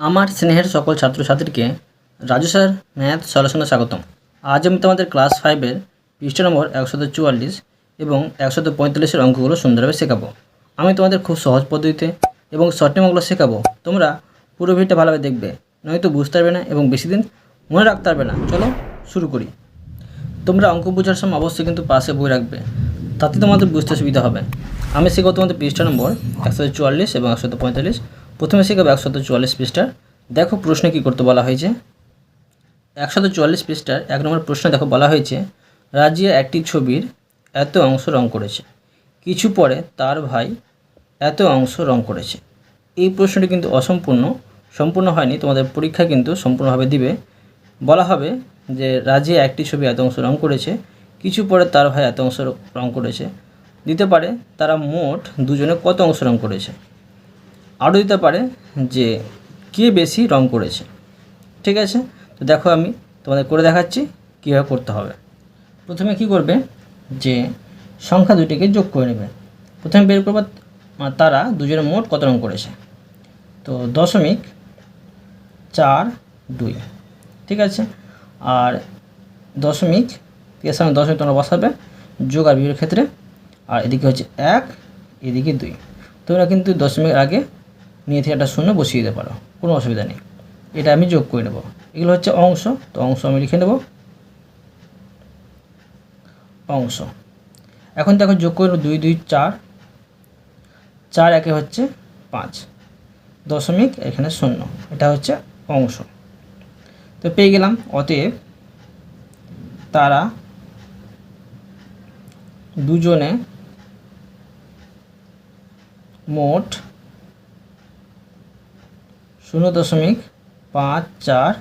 আমার স্নেহের সকল ছাত্রছাত্রীকে রাজু স্যার ম্যাথ সলিউশনে স্বাগতম। আজ আমি তোমাদের ক্লাস ফাইভের পৃষ্ঠা নম্বর একশত চুয়াল্লিশ এবং একশত পঁয়তাল্লিশের অঙ্কগুলো সুন্দরভাবে শেখাবো। আমি তোমাদের খুব সহজ পদ্ধতিতে এবং শর্ট টাইমগুলো শেখাবো। তোমরা পুরো ভিডিওটা ভালোভাবে দেখবে, নয়তো বুঝতে পারবে না এবং বেশি দিন মনে রাখতে পারবে না। চলো শুরু করি। তোমরা অঙ্ক বোঝার সময় অবশ্যই কিন্তু পাশে বই রাখবে, তাতে তোমাদের বুঝতে সুবিধা হবে। আমি শেখাবো তোমাদের পৃষ্ঠা নম্বর একশো চুয়াল্লিশ এবং একশত পঁয়তাল্লিশ। প্রথমে শেখাবো একশত চুয়াল্লিশ পৃষ্ঠার। দেখো প্রশ্নে কী করতে বলা হয়েছে। একশত চুয়াল্লিশ পৃষ্ঠার এক নম্বর প্রশ্ন দেখো বলা হয়েছে, রাজিয়া একটি ছবির এত অংশ রং করেছে। কিছু পরে তার ভাই এত অংশ রং করেছে। এই প্রশ্নটি কিন্তু অসম্পূর্ণ, সম্পূর্ণ হয়নি, তোমাদের পরীক্ষা কিন্তু সম্পূর্ণভাবে দিবে। বলা হবে যে, রাজিয়া একটি ছবি এত অংশ রং করেছে, কিছু পরে তার ভাই এত অংশ রং করেছে। দিতে পারে তারা মোট দুজনে কত অংশ রং করেছে। আরও দিতে পারে যে কে বেশি রং করেছে। ঠিক আছে? তো দেখো আমি তোমাদের করে দেখাচ্ছি কীভাবে করতে হবে। প্রথমে কি করবে যে সংখ্যা দুটিকে যোগ করে নেবে। প্রথমে বের করবে তারা দুজনে মোট কত রং করেছে? তো দশমিক চার দুই। ঠিক আছে? আর দশমিক এর সামনে দশমিক তোমরা বসাবে যোগ আর বিয়োগের ক্ষেত্রে। আর এদিকে হচ্ছে এক, এদিকে দুই। তোমরা কিন্তু দশমিক আগে নিয়ে থেকে একটা শূন্য বসিয়ে দিতে পারো, কোনো অসুবিধা নেই। এটা আমি যোগ করে নেব। এগুলো হচ্ছে অংশ, তো অংশ আমি লিখে নেব। অংশ। এখন দেখো যোগ করে দুই দুই, চার। চার একে হচ্ছে পাঁচ। দশমিক এখানে শূন্য। এটা হচ্ছে অংশ। তো পেয়ে গেলাম, অতএব তারা দুজনে মোট শূন্য দশমিক পাঁচ চার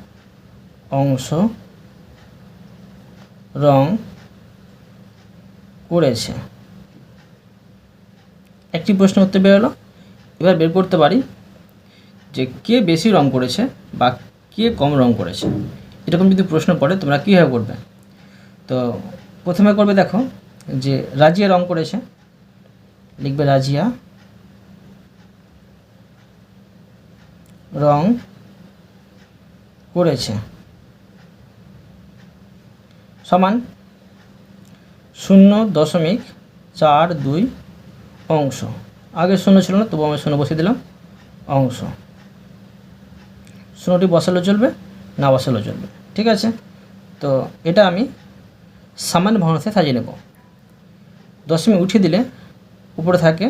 অংশ রং করেছে। একটি প্রশ্ন উত্তর বেরোলো এবার বের করতে পারি যে কে বেশি রং করেছে বা কে কম রং করেছে। এরকম যদি প্রশ্ন পড়ে, তোমরা কীভাবে করবে? তো প্রথমে করবে দেখো যে রাজিয়া রং করেছে, লিখবে রাজিয়া। রং করেছে। সমান শূন্য দশমিক চার দুই অংশ। আগে শূন্য ছিল না তবু আমি শূন্য বসিয়ে দিলাম অংশ। শূন্যটি বসালেও চলবে, না বসালেও চলবে। ঠিক আছে? তো এটা আমি সামান্য ভগ্নাংশে সাজিয়ে নেব। দশমিক উঠিয়ে দিলে উপরে থাকে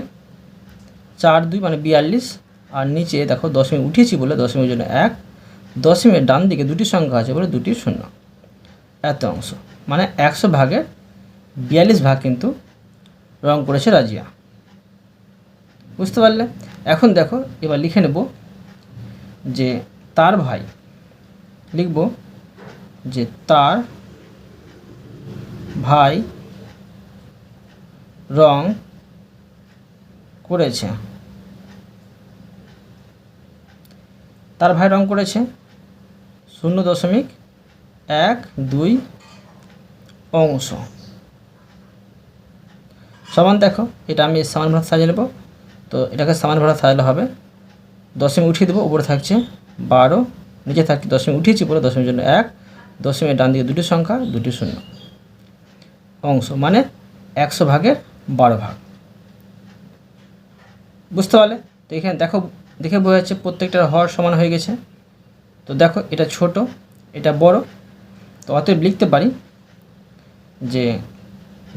চার দুই মানে বিয়াল্লিশ আর নিচে দেখো দশমিক উঠিয়েছি বলে দশমিকের জন্য এক দশমিকের ডান দিকে দুটি সংখ্যা আছে বলে দুটি শূন্য। এত অংশ। মানে একশো ভাগের বিয়াল্লিশ ভাগ কিন্তু রং করেছে রাজিয়া। বুঝতে পারলে? এখন দেখো, এবার লিখে নেব যে তার ভাই, লিখব যে তার ভাই রং করেছে। তার ভাই রং করেছে শূন্য দশমিক এক দুই অংশ। সমান দেখো, এটা আমি সমান ভাড়া সাজিয়ে নেব। তো এটাকে সমান ভাড়া সাজালে হবে, দশমিক উঠিয়ে দেবো, উপরে থাকছে বারো, নিচে থাকছে দশমিক উঠিয়েছি পরে দশমিক জন্য এক দশমিক ডান দিকে দুটি সংখ্যা, দুটি শূন্য। অংশ মানে একশো ভাগের বারো ভাগ। বুঝতে পারলে? তো এখানে দেখো দেখে বোঝা যাচ্ছে প্রত্যেকটার হর সমান হয়ে গেছে। তো দেখো, এটা ছোট, এটা বড়। তো অতএব লিখতে পারি যে,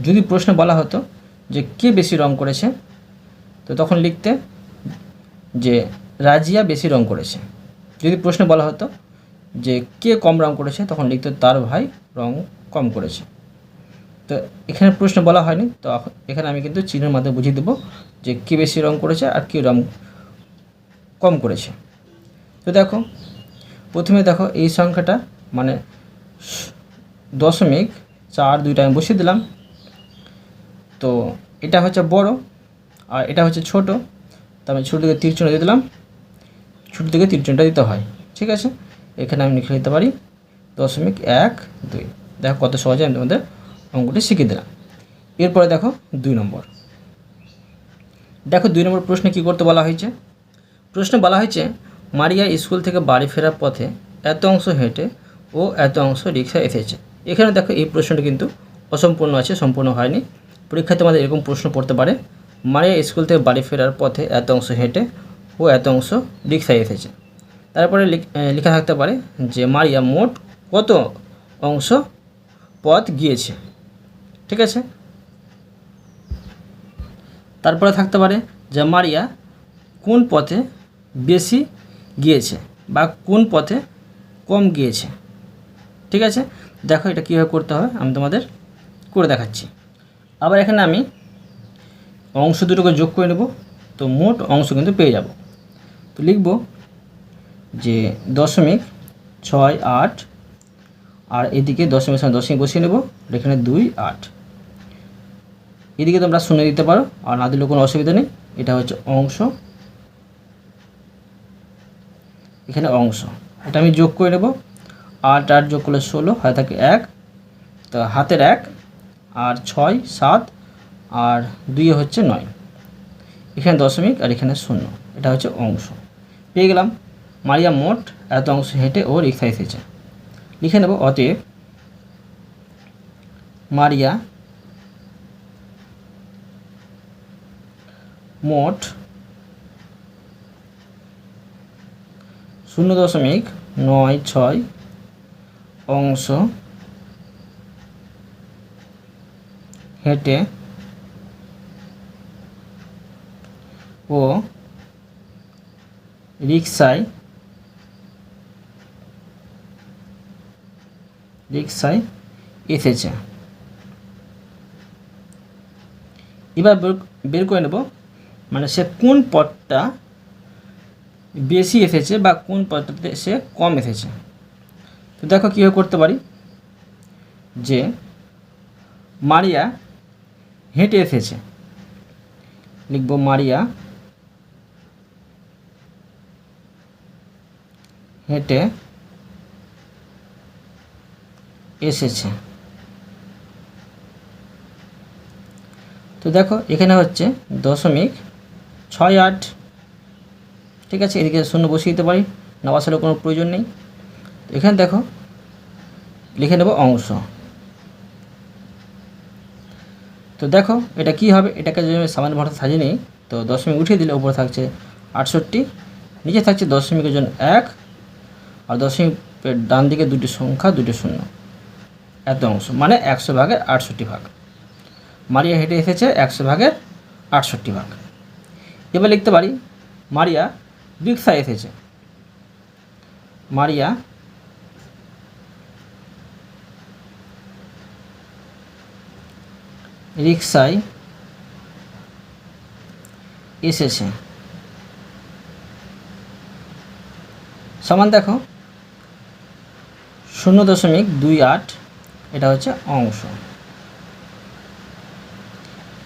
যদি প্রশ্ন বলা হতো যে, কে বেশি রং করেছে, তো তখন লিখতে যে, রাজিয়া বেশি রং করেছে। যদি প্রশ্ন বলা হতো যে, কে কম রং করেছে, তখন লিখতে তার ভাই রং কম করেছে। তো এখানে প্রশ্ন বলা হয়নি, তো এখন- আমি কিন্তু চিহ্নের মাধ্যমে বুঝিয়ে দেবো যে, কে বেশি রং করেছে আর কে রং কম করেছে। তো দেখো, প্রথমে দেখো এই সংখ্যাটা মানে দশমিক চার দুইটা আমি বসিয়ে দিলাম। তো এটা হচ্ছে বড়, আর এটা হচ্ছে ছোট তো আমি ছোটো থেকে তীর চিহ্ন দিয়ে দিলাম। ছোটো থেকে তীর চিহ্নটা দিতে হয়, ঠিক আছে? এখানে আমি লিখে নিতে পারি দশমিক এক দুই। দেখো কত সহজে আমি তোমাদের অঙ্কটি শিখিয়ে দিলাম। এরপরে দেখো দুই নম্বর। দেখো দুই নম্বর প্রশ্নে কী করতে বলা হয়েছে? প্রশ্নে বলা হয়েছে, মারিয়া স্কুল থেকে বাড়ি ফেরার পথে এত অংশ হেঁটে ও এত অংশ রিক্সা এসেছে। এখানে দেখো এই প্রশ্নটি কিন্তু অসম্পূর্ণ আছে, সম্পূর্ণ হয়নি। পরীক্ষায় তোমাদের এরকম প্রশ্ন পড়তে পারে, মারিয়া স্কুল থেকে বাড়ি ফেরার পথে এত অংশ হেঁটে ও এত অংশ রিক্সায় এসেছে। তারপরে লিখ- থাকতে পারে যে, মারিয়া মোট কত অংশ পথ গিয়েছে? ঠিক আছে? তারপরে থাকতে পারে যে, মারিয়া কোন পথে বেশি গিয়েছে বা কোন পথে কম গিয়েছে। ঠিক আছে? দেখো এটা কীভাবে করতে হবে, আমি তোমাদের করে দেখাচ্ছি। আবার এখানে আমি অংশ দুটোকে যোগ করে নেব, তো মোট অংশ কিন্তু পেয়ে যাব। তো লিখব যে দশমিক ছয় আট, আর এদিকে দশমিক সঙ্গে দশমিক বসিয়ে নেব এখানে দুই আট। এদিকে তোমরা শুনে দিতে পারো, আর না দিলেও কোনো অসুবিধা নেই, এটা হচ্ছে অংশ এখানে অংশ। এটা আমি যোগ করে নেব। আট আট যোগ করলে ষোলো, হয় থাকে এক। তো হাতের এক, আর ছয়, সাত, আর দুইয়ে হচ্ছে নয়। এখানে দশমিক আর এখানে শূন্য। এটা হচ্ছে অংশ। পেয়ে গেলাম। মারিয়া মোট এত অংশ হেঁটে ও রিক্সা এসেছে লিখে নেব, অতএব মারিয়া মোট শূন্য দশমিক নয় ছয় অংশ হেঁটে ও রিক্সায় রিক্সায় এসেছে। এবার বের- করে নেব মানে সে কোন পথটা বেশি এসেছে বা কোন পথটাতে সে কম এসেছে। তো দেখো কীভাবে করতে পারি? যে মারিয়া হেঁটে এসেছে। লিখব মারিয়া হেঁটে এসেছে। তো দেখো এখানে হচ্ছে দশমিক ছয় আট ঠিক আছে, এদিকে শূন্য বসিয়ে দিতে পারি না বসালেও কোনো প্রয়োজন নেই। এখানে দেখো, লিখে নেব অংশ। তো দেখো, এটা কি হবে? এটাকে যদি আমি সামান্য ভরসা সাজিয়ে নিই, তো দশমিক উঠিয়ে দিলে উপরে থাকছে আটষট্টি, নিচে থাকছে দশমিকের জন্য এক, আর দশমিকের ডান দিকে দুটি সংখ্যা, দুটি শূন্য। এত অংশ মানে একশো ভাগের আটষট্টি ভাগ। মারিয়া হেঁটে এসেছে, একশো ভাগের আটষট্টি ভাগ। এবার লিখতে পারি, মারিয়া রিক্সা এসেছে মারিয়া। রিক্সায়। এসেছে। সমান, দেখো। শূন্য দশমিক দুই আট, এটা হচ্ছে অংশ।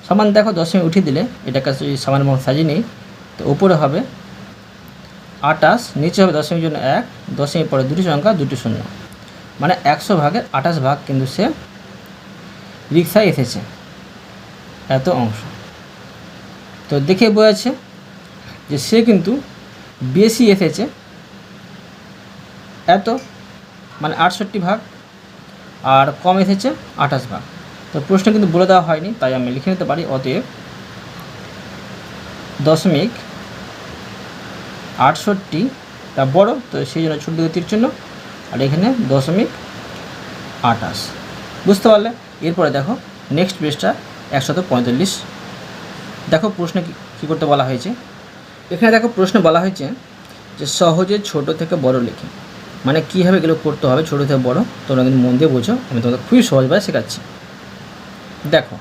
সমান, দেখো, দশমিক উঠিয়ে দিলে, এটাকে যদি সমান সাজিয়ে নিই, তো উপরে হবে আটাশ নিচে হবে দশমিক জন্য এক দশমিক পরে দুটি সংখ্যা, দুটি শূন্য। মানে একশো ভাগের আঠাশ ভাগ কিন্তু সে রিক্সায় এসেছে। এত অংশ। তো দেখে বোঝাচ্ছে যে সে কিন্তু বেশি এসেছে। এত মানে আটষট্টি ভাগ, আর কম এসেছে আঠাশ ভাগ। তো প্রশ্ন কিন্তু বলে দেওয়া হয়নি, তাই আমি লিখে নিতে পারি, অতএব দশমিক আটষট্টিটা বড়, তো সেই জন্য ছোট দিকে তীর চিহ্ন আর এখানে দশমিক আটাশ বুঝতে পারলে? এরপরে দেখো নেক্সট পেজটা একশত পঁয়তাল্লিশ। দেখো প্রশ্নে কী কী করতে বলা হয়েছে? এখানে দেখো প্রশ্ন বলা হয়েছে যে সহজে ছোট থেকে বড় লেখে। মানে কীভাবে এগুলো করতে হবে ছোটো থেকে বড়? তোমরা কিন্তু মন দিয়ে বোঝো, আমি তোমাদের খুবই সহজভাবে শেখাচ্ছি। দেখো,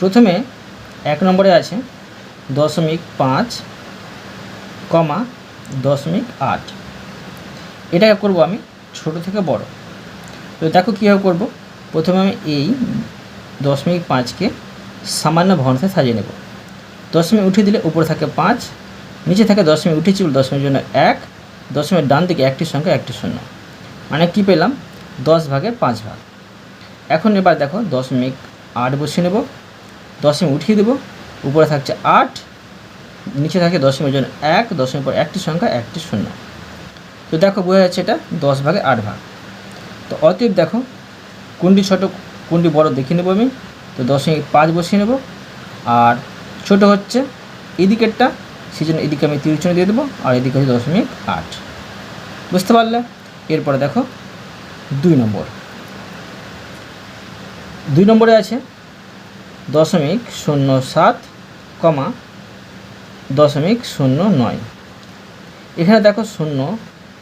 প্রথমে এক নম্বরে আছে দশমিক পাঁচ কমা দশমিক আট। এটা করব আমি ছোট থেকে বড়। তো দেখো কীভাবে করব? প্রথমে আমি এই দশমিক পাঁচকে সামান্য ভগ্নাংশে সাজিয়ে নেব। দশমিক উঠিয়ে দিলে উপরে থাকে পাঁচ, নিচে থাকে দশমিক উঠেছি বলে দশমিকের জন্য এক দশমিক ডান দিকে একটি সংখ্যা একটি শূন্য। মানে কি পেলাম? দশ ভাগের পাঁচ ভাগ। এখন এবার দেখো, দশমিক আট বসিয়ে নেব, দশমিক উঠিয়ে দেবো উপরে থাকছে আট, নিচে থাকে দশমিকের জন্য এক, দশমিক পর একটি সংখ্যা, একটি শূন্য। তো দেখো, বোঝা যাচ্ছে এটা দশ ভাগে আট ভাগ। তো অতএব দেখো, কোনটি ছোট, কোনটি বড় দেখে নেব আমি। তো দশমিক পাঁচ বসিয়ে নেব। আর ছোট হচ্ছে এদিকেরটা সেই জন্য এদিকে আমি তিরিশ দিয়ে দেবো, আর এদিকে হচ্ছে দশমিক আট। বুঝতে পারলে? এরপরে দেখো, দুই নম্বর। দুই নম্বরে আছে দশমিক শূন্য সাত কমা দশমিক শূন্য নয়। এখানে দেখো শূন্য,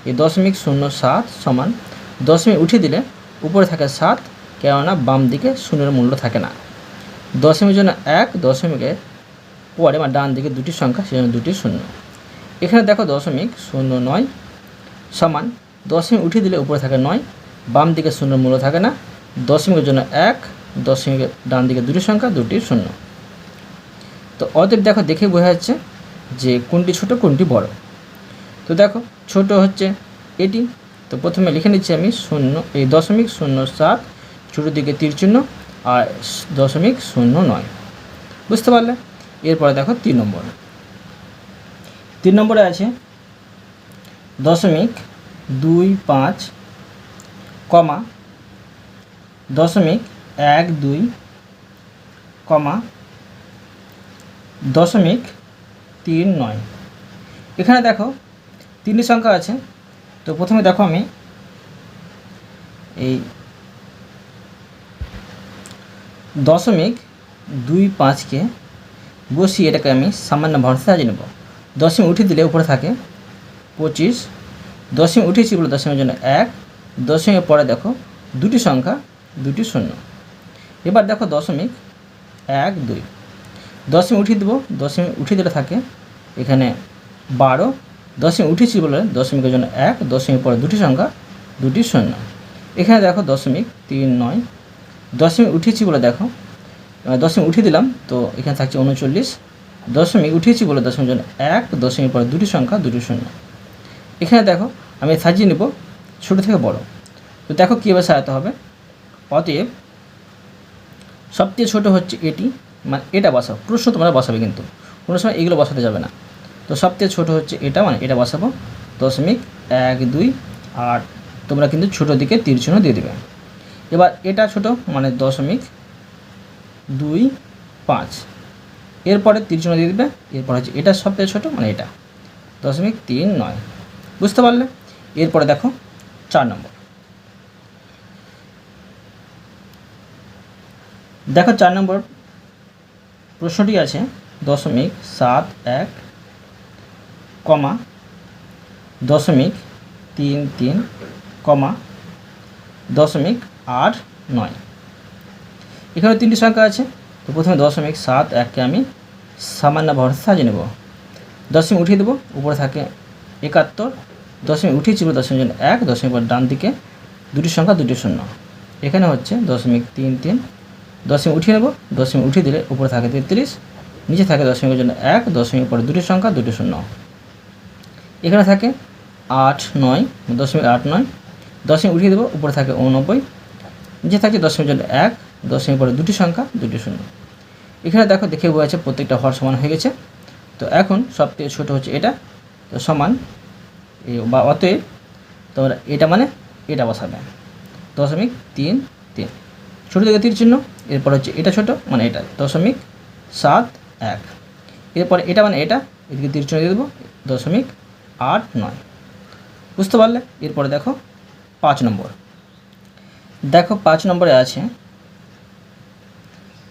এই দশমিক শূন্য সাত সমান দশমিক, উঠিয়ে দিলে উপরে থাকে সাত, কেননা বাম দিকে শূন্যের মূল্য থাকে না। দশমিকের জন্য এক, দশমিকের পরে বা ডান দিকে দুটি সংখ্যা সেজন্য দুটি শূন্য। এখানে দেখো দশমিক শূন্য নয় সমান দশমিক, উঠিয়ে দিলে উপরে থাকে নয়, বাম দিকে শূন্যের মূল্য থাকে না। দশমিকের জন্য এক, দশমিকের ডান দিকে দুটি সংখ্যা, দুটি শূন্য। তো অতএব দেখো, দেখে বোঝা যাচ্ছে যে কোনটি ছোট, কোনটি বড়। তো দেখো, ছোট হচ্ছে এটি। তো প্রথমে লিখে নিচ্ছি আমি শূন্য, এই দশমিক শূন্য সাত, ছোটো দিকে তীর চিহ্ন, আর দশমিক শূন্য নয়। বুঝতে পারলে? এরপরে দেখো তিন নম্বর। তিন নম্বরে আছে দশমিক দুই পাঁচ কমা, দশমিক এক দুই কমা দশমিক তিন নয়। এখানে দেখো তিনটি সংখ্যা আছে। তো প্রথমে দেখো আমি এই দশমিক দুই পাঁচকে বসিয়ে এটাকে আমি সামান্য ভরসা সাজিয়ে নেব। দশমিক উঠিয়ে দিলে উপরে থাকে পঁচিশ। দশমিক উঠিয়েছি বলে দশমিকের জন্য এক। দশমিকের পরে দেখো দুটি সংখ্যা, দুটি শূন্য। এবার দেখো দশমিক এক দুই। দশমিক উঠিয়ে দেবো দশমিক উঠিয়ে দিলে থাকে এখানে বারো দশমিক উঠেছি বলে দশমিকের জন্য এক, দশমিক পরে দুটি সংখ্যা, দুটি শূন্য। এখানে দেখো দশমিক তিন নয় দশমিক উঠিয়েছি বলে দেখো দশমিক উঠিয়ে দিলাম তো এখানে থাকছে উনচল্লিশ দশমিক উঠিয়েছি বলে দশমিক জন্য এক, দশমিক পরে দুটি সংখ্যা, দুটি শূন্য। এখানে দেখো আমি সাজিয়ে নেব ছোটো থেকে বড়। তো দেখো কীভাবে সাজাতে হবে? অতএব সবচেয়ে ছোটো হচ্ছে এটি মানে এটা বসাবো প্রশ্ন তোমরা বসাবে কিন্তু। কোনো সময় এগুলো বসাতে যাবে না। তো সবচেয়ে ছোটো হচ্ছে এটা মানে এটা বসাবো। দশমিক এক, দুই আর তোমরা কিন্তু ছোটো দিকে চিহ্ন দিয়ে দেবে। এবার এটা ছোট মানে দশমিক দুই, পাঁচ। এরপরে চিহ্ন দিয়ে দেবে। এরপর হচ্ছে এটা সবচেয়ে ছোটো মানে এটা। দশমিক তিন, নয়। বুঝতে পারলে? এরপরে দেখো, চার নম্বর। দেখো চার নম্বর প্রশ্নটি আছে দশমিক সাত এক কমা দশমিক তিন তিন কমা দশমিক আট নয়। এখানে তিনটি সংখ্যা আছে। তো প্রথমে দশমিক সাত এককে আমি সামান্য ভরসা সাজিয়ে নেব। দশমিক উঠিয়ে দেবো, উপরে থাকে একাত্তর। দশমিক উঠিয়েছি বলে দশমিক এক, দশমিক পর ডান দিকে দুটি সংখ্যা দুটি শূন্য। এখানে হচ্ছে দশমিক তিন তিন দশমিক উঠিয়ে নেব। দশমিক উঠিয়ে দিলে উপরে থাকে তেত্রিশ, নিচে থাকে দশমিকের জন্য এক দশমিক পরে দুটি সংখ্যা, দুটি শূন্য। এখানে থাকে আট নয়, দশমিক আট নয়, দশমিক উঠিয়ে দেবো, উপরে থাকে উননব্বই, নিচে থাকে দশমিক জন্য এক দশমিক পরে দুটি সংখ্যা, দুটি শূন্য। এখানে দেখো, দেখে বোঝা যাচ্ছে প্রত্যেকটা হর সমান হয়ে গেছে। তো এখন সবথেকে ছোটো হচ্ছে এটা, তো সমান বা অতএব তোমরা এটা মানে এটা বসাবে। দশমিক তিন তিন। ছোটো থেকে তীর চিহ্ন, এরপর হচ্ছে এটা ছোট মানে এটা, দশমিক সাত এক। এরপরে এটা মানে এটা, এদিকে তীর চিহ্ন দিয়ে দেবো, দশমিক আট নয়। বুঝতে পারলে? এরপরে দেখো পাঁচ নম্বর। দেখো পাঁচ নম্বরে আছে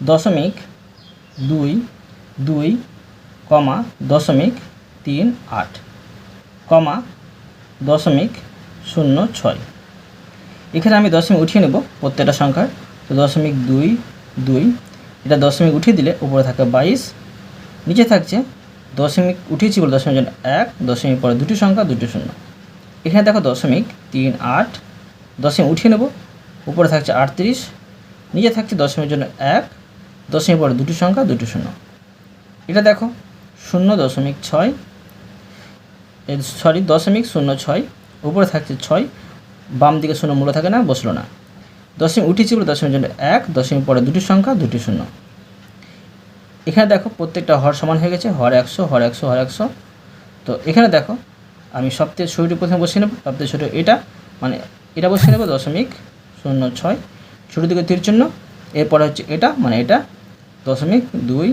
দশমিক দুই দুই কমা দশমিক তিন আট, কমা দশমিক শূন্য ছয়। এখানে আমি দশমিক উঠিয়ে নেব প্রত্যেকটা সংখ্যার। দশমিক দুই দুই। এটা দশমিক উঠিয়ে দিলে উপরে থাকে বাইশ। নিচে থাকছে দশমিক, উঠিয়েছি বলে দশমিক জন্য এক, দশমিক পরে দুটি সংখ্যা, দুটি শূন্য। এখানে দেখো দশমিক, তিন, আট। দশমিক উঠিয়ে নেব, উপরে থাকছে আটত্রিশ। নিচে থাকছে দশমিকের জন্য এক, দশমিক পরে দুটি সংখ্যা, দুটি শূন্য। এটা দেখো, শূন্য দশমিক ছয় সরি দশমিক শূন্য ছয়, উপরে থাকছে ছয়। বাম দিকে শূন্য মূল্য থাকে না, বসল না। দশমিক উঠেছি বলে দশমিক জন্য এক, দশমিক পরে দুটি সংখ্যা, দুটি শূন্য। এখানে দেখো প্রত্যেকটা হর সমান হয়ে গেছে, হর একশো হর একশো হর একশো। তো এখানে দেখো, আমি সবথেকে ছোটোটি প্রথমে বসিয়ে নেব সবথেকে ছোটো এটা মানে এটা বসিয়ে নেব, দশমিক শূন্য ছয়। ছোটো দিকে তীর চিহ্ন, এরপরে হচ্ছে এটা মানে এটা, দশমিক দুই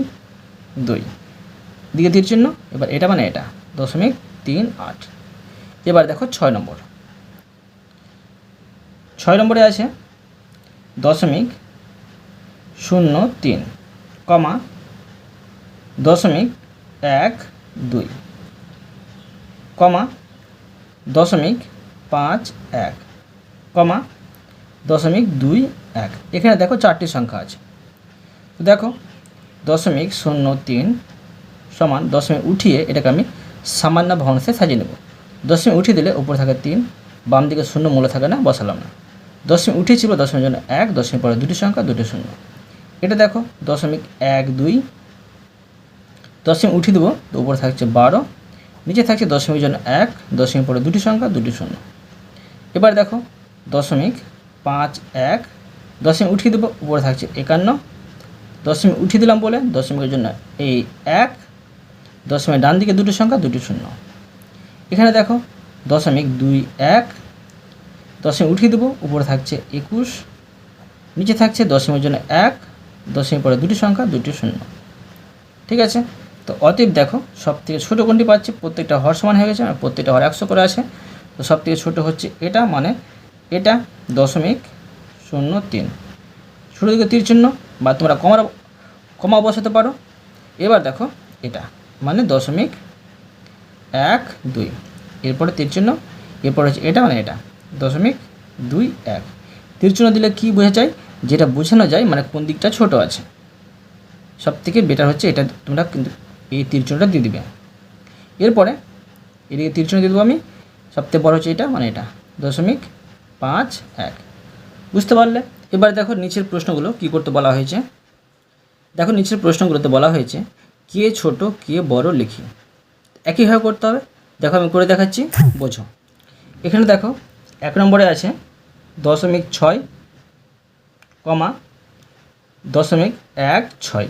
দুই। দিকে তীর চিহ্ন, এবার এটা মানে এটা, দশমিক তিন আট। এবার দেখো ছয় নম্বর। ছয় নম্বরে আছে দশমিক শূন্য তিন, কমা দশমিক এক দুই, কমা দশমিক পাঁচ এক, কমা দশমিক দুই এক। এখানে দেখো চারটি সংখ্যা আছে। দেখো, দশমিক শূন্য তিন সমান দশমিক উঠিয়ে এটাকে আমি সামান্য ভগ্নাংশে সাজিয়ে নেব। দশমিক উঠিয়ে দিলে উপরে থাকে তিন বাম দিকে শূন্য মূলে থাকে না, বসালাম না। দশমিক উঠিয়েছিল দশমিক জন্য এক, দশমিক পরে দুটি সংখ্যা, দুটি শূন্য। এটা দেখো, দশমিক এক, দুই। দশমিক উঠিয়ে দেবো, তো উপরে থাকছে বারো। নিচে থাকছে দশমিক জন্য এক, দশমিক পরে দুটি সংখ্যা, দুটি শূন্য। এবার দেখো, দশমিক পাঁচ, এক। দশমিক উঠিয়ে দেবো, উপরে থাকছে একান্ন। দশমিক উঠিয়ে দিলাম বলে, দশমিকের জন্য এই এক। দশমিক ডান দিকে দুটি সংখ্যা, দুটি শূন্য। এখানে দেখো, দশমিক দুই, এক। দশমিক উঠিয়ে দেবো, উপরে থাকছে একুশ, নিচে থাকছে দশমিকের জন্য এক দশমিক পরে দুটি সংখ্যা, দুটি শূন্য। ঠিক আছে? তো অতএব দেখো সব থেকে ছোটো কোনটি পাচ্ছি? প্রত্যেকটা হর সমান হয়ে গেছে আর প্রত্যেকটা হর একশো করে আছে। তো সব থেকে ছোটো হচ্ছে এটা মানে এটা দশমিক শূন্য তিন। ছোটো দিকে তীর চিহ্ন, বা তোমরা কমার কমা বসাতে পারো। এবার দেখো এটা মানে দশমিক এক দুই। এরপরে তীর চিহ্ন, এরপর হচ্ছে এটা মানে এটা। দশমিক দুই এক। তীর চিহ্ন দিলে কী বোঝা যায়? যেটা বোঝানো যায় মানে কোন দিকটা ছোট আছে। সব থেকে বেটার হচ্ছে এটা তোমরা কিন্তু এই তীর চিহ্নটা দিয়ে দিবে। এরপরে এদিকে তীর চিহ্ন দিয়ে দেবো আমি। সবথেকে বড় হচ্ছে এটা মানে এটা। দশমিক পাঁচ এক। বুঝতে পারলে? এবার দেখো নিচের প্রশ্নগুলো কি করতে বলা হয়েছে। দেখো নিচের প্রশ্নগুলোতে বলা হয়েছে, কে ছোট, কে বড় লিখি। একইভাবে করতে হবে। দেখো আমি করে দেখাচ্ছি, বোঝো। এখানে দেখো এক নম্বরে আছে দশমিক ছয় কমা দশমিক এক ছয়।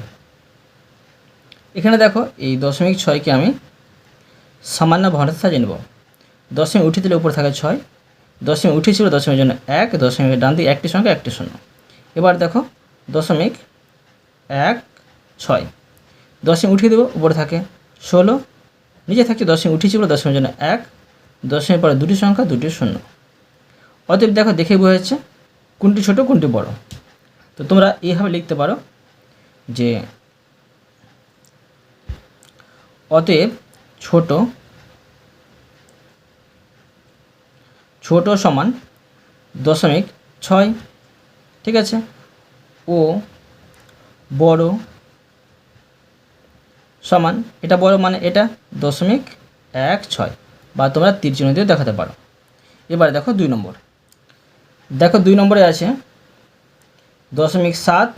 এখানে দেখো এই দশমিক ছয়কে আমি সামান্য ভগ্নাংশে সাজিয়ে নেব। দশমিক উঠে দিলে উপরে থাকে ছয়, দশমিক উঠেছিল দশমিকের জন্য এক, দশমিকের ডান দিকে একটি সংখ্যা একটি শূন্য। এবার দেখো দশমিক এক ছয়, দশমিক উঠিয়ে দেবো, উপরে থাকে ষোলো, নিচে থাকছে দশমিক উঠেছিল দশমিকের জন্য এক দশমিক পরে দুটি সংখ্যা, দুটি শূন্য। অতএব দেখো, দেখে বোঝা যাচ্ছে কোনটি ছোট, কোনটি বড়। তো তোমরা এইভাবে লিখতে পারো যে অতএব ছোট ছোট সমান দশমিক ছয়, ঠিক আছে? ও বড় সমান, এটা বড় মানে এটা দশমিক এক ছয়, বা তোমরা তীর চিহ্ন দিয়ে দেখাতে পারো। এবার দেখো দুই নম্বর। দেখো দুই নম্বরে আছে দশমিক সাত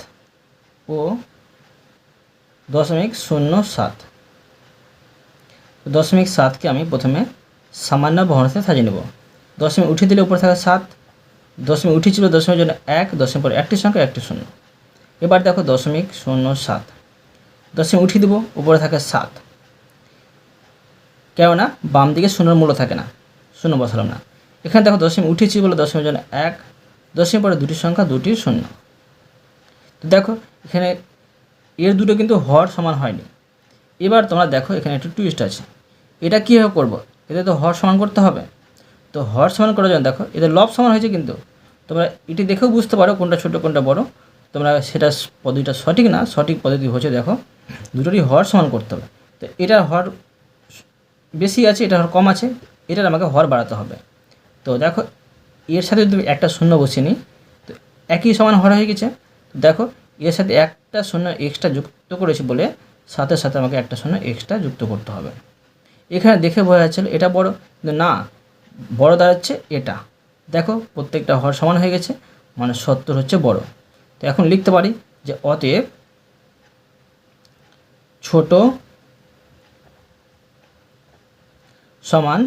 ও দশমিক শূন্য সাত। দশমিক সাতকে আমি প্রথমে সামান্য ভগ্নাংশে সাজিয়ে নেব। দশমিক উঠিয়ে দিলে উপরে থাকে সাত, দশমিক উঠেছিল দশমিক জন্য এক, দশমিক পরে একটি সংখ্যা, একটি শূন্য। এবার দেখো দশমিক শূন্য সাত। দশমিক উঠিয়ে দেবো, উপরে থাকে সাত। কেননা বাম দিকে শূন্যর মূল্য থাকে না, শূন্য বসালাম না। এখানে দেখো দশমিক উঠেছি বলে দশমিক জন্য এক দশমিক পরে দুটি সংখ্যা দুটি শূন্য। তো দেখো, এখানে এর দুটো কিন্তু হর সমান হয়নি। এবার তোমরা দেখো, এখানে একটু টুইস্ট আছে। এটা কীভাবে করব? এদের তো হর সমান করতে হবে। তো হর সমান করার জন্য দেখো, এদের লব সমান হয়েছে কিন্তু। তোমরা এটি দেখেও বুঝতে পারো কোনটা ছোটো, কোনটা বড়। তোমরা সেটা পদ্ধতিটা সঠিক না, সঠিক পদ্ধতি হচ্ছে দেখো, দুটোরই হর সমান করতে হবে। তো এটার হর বেশি আছে, এটার হর কম আছে, এটার আমাকে হর বাড়াতে হবে। তো দেখো, এর সাথে তুমি একটা শূন্য বসিয়ে নিই, তো একই সমান হর হয়ে গেছে। দেখো, এর সাথে একটা শূন্য এক্সট্রা যুক্ত করেছি বলে সাথে সাথে আমাকে একটা শূন্য এক্সট্রা যুক্ত করতে হবে। এখানে দেখে বোঝা যাচ্ছিল এটা বড়, কিন্তু না, বড় দাঁড়াচ্ছে এটা। দেখো, প্রত্যেকটা হর সমান হয়ে গেছে মানে সত্তর হচ্ছে বড়। তো এখন লিখতে পারি যে অতএব ছোট সমান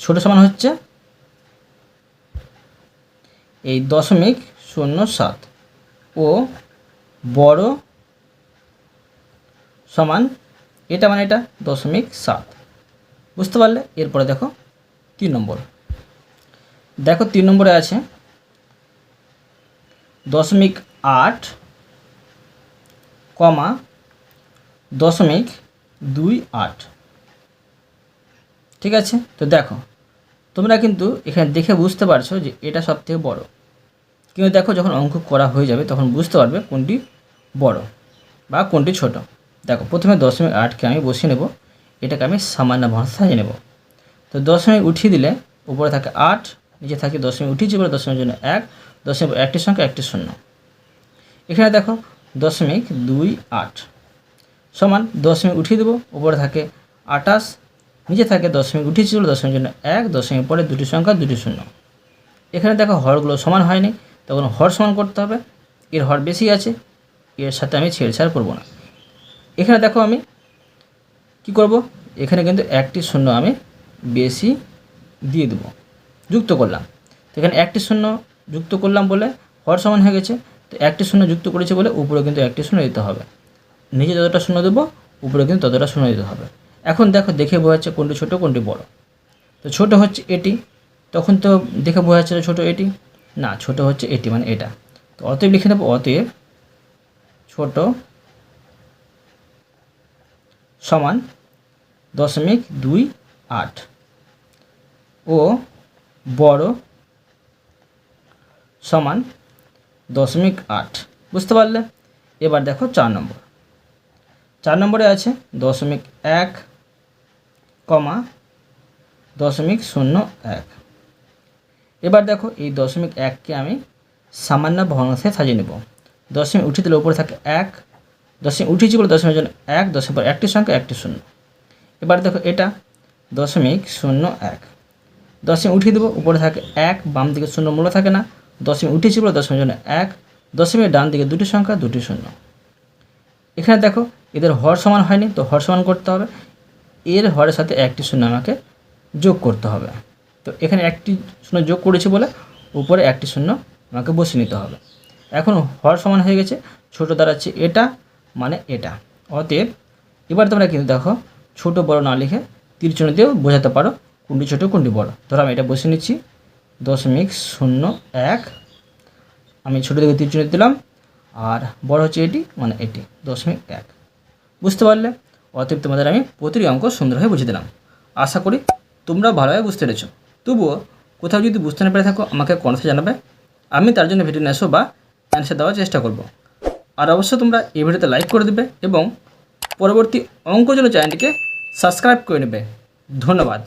ছোট সমান হচ্ছে এই দশমিক শূন্য সাত। ও বড় সমান এটা মানে এটা দশমিক সাত। বুঝতে পারলে? এরপরে দেখো তিন নম্বর। দেখো তিন নম্বরে আছে দশমিক আট কমা দশমিক দুই আট। ঠিক আছে? তো দেখো তোমরা কিন্তু এখানে দেখে বুঝতে পারছ যে এটা সব থেকে বড়ো। কিন্তু দেখো যখন অঙ্ক করা হয়ে যাবে, তখন বুঝতে পারবে কোনটি বড় বা কোনটি ছোট। দেখো, প্রথমে দশমিক আটকে আমি বসিয়ে নেব। এটাকে আমি সামান্য ভাষা সাজিয়ে নেব। তো দশমিক উঠিয়ে দিলে উপরে থাকে আট, নিচে থাকে দশমিক উঠিয়েছি বলে দশমিক জন্য এক, দশমিক একটি সংখ্যা একটি শূন্য। এখানে দেখো দশমিক দুই আট। সমান দশমিক উঠিয়ে দেবো, উপরে থাকে আটাশ নিচে থাকে দশমিক উঠিয়েছি বলে দশমিক জন্য এক, দশমিক পরে দুটি সংখ্যা, দুটি শূন্য। এখানে দেখো হরগুলো সমান হয়নি, তখন হর সমান করতে হবে। এর হর বেশি আছে, এর সাথে আমি ছেড়ছাড় করব না। এখানে দেখো আমি কি করব? এখানে কিন্তু একটি শূন্য আমি বেশি দিয়ে দেবো, যুক্ত করলাম। তো এখানে একটি শূন্য যুক্ত করলাম বলে হর সমান হয়ে গেছে, তো একটি শূন্য যুক্ত করেছে বলে উপরে কিন্তু একটি শূন্য দিতে হবে। নিচে যতটা শূন্য দেবো, উপরে কিন্তু ততটা শূন্য দিতে হবে। এখন দেখো, দেখে বোঝা যাচ্ছে কোনটি ছোটো, কোনটি বড়। তো ছোট হচ্ছে এটি, তখন তো দেখে বোঝা যাচ্ছে ছোটো এটি। না, ছোট হচ্ছে এটি মানে এটা। তো অতএব লিখে দেবো অতএব ছোট সমান দশমিক দুই আট। ও বড় সমান দশমিক আট। বুঝতে পারলে? এবার দেখো চার নম্বর। চার নম্বরে আছে দশমিক এক কমা দশমিক শূন্য এক। এবার দেখো এই দশমিক এককে আমি সামান্য ভগ্নাংশে সাজিয়ে নেব। দশমিক উঠিয়ে দিলে উপরে থাকে এক, দশমিক উঠিয়েছি বলে দশমিক জন্য এক দশমিক পর একটি সংখ্যা একটি শূন্য। এবার দেখো এটা দশমিক শূন্য এক। দশমিক উঠিয়ে দেবো, উপরে থাকে এক, বাম দিকে শূন্য মূল্য থাকে না। দশমিক উঠিয়েছি বলে দশমিক জন্য এক দশমিক ডান দিকে দুটি সংখ্যা, দুটি শূন্য। এখানে দেখো এদের হর সমান হয়নি, তো হর সমান করতে হবে। এর হরের সাথে একটি শূন্য আমাকে যোগ করতে হবে। তো এখানে একটি শূন্য যোগ করেছি বলে উপরে একটি শূন্য আমাকে বসে নিতে হবে। এখন হর সমান হয়ে গেছে, ছোটো দাঁড়াচ্ছে এটা মানে এটা। অতএব এবার তোমরা কিন্তু দেখো, ছোট বড় না লিখে তীরচিহ্ন দিয়েও বোঝাতে পারো কোনটি ছোটো, কোনটি বড়। ধরো আমি এটা বসে নিচ্ছি, দশমিক শূন্য এক। আমি ছোটো দিকে তীরচিহ্ন দিলাম, আর বড় হচ্ছে এটি মানে এটি, দশমিক এক। বুঝতে পারলে? অতএব তোমাদের আমি প্রতিটি অঙ্ক সুন্দরভাবে বুঝে দিলাম। আশা করি তোমরা ভালোভাবে বুঝতে পেরেছ। তবুও কোথাও যদি বুঝতে না পেরে থাকো, আমাকে কনফে জানাবে। আমি তার জন্য ভিডিও নিয়ে বা অ্যান্সার দেওয়ার চেষ্টা করব। আর অবশ্যই তোমরা এই ভিডিওতে লাইক করে দেবে এবং পরবর্তী অঙ্ক জন্য চ্যানেলটিকে সাবস্ক্রাইব করে নেবে। ধন্যবাদ।